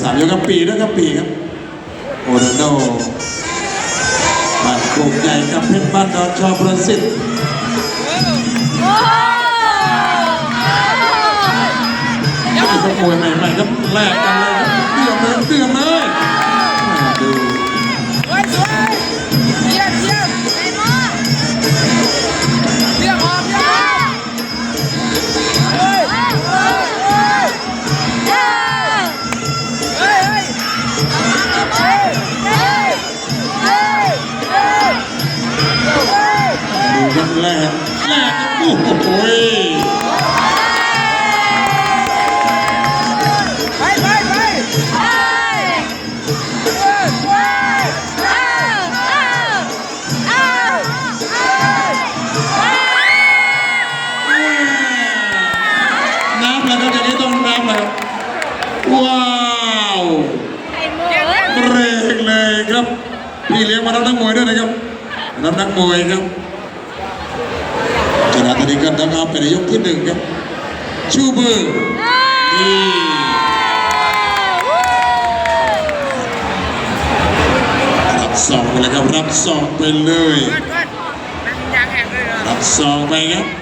สามยกกับปีด้วยครับปีครับโอโดโดบ้านโกกใหญ่กับเพชรบ้านดอนชอประสิทธิ์นี่ก็มวยใหม่ๆครับแลกกันเลยครับเดือดเลยเดือดเลย ครับแลกแลกครับโอ้โหไปไปไปเฮ้ยเฮ้ยน้ำแล้วครับอย่างนี้ต้องน้ำแล้วว้าวเร่งเลยครับ พี่เลี้ยงมารับนักมวยด้วยนะครับรับนักมวยครับ ชนะตอนนี้กันนะครับเป็นในยกที่หนึ่งครับชูมือนี่รับสองไปเลยครับรับสองไปเลยเพื่อนเพื่อนเป็นยางแหกเลยเหรอรับสองไปครับ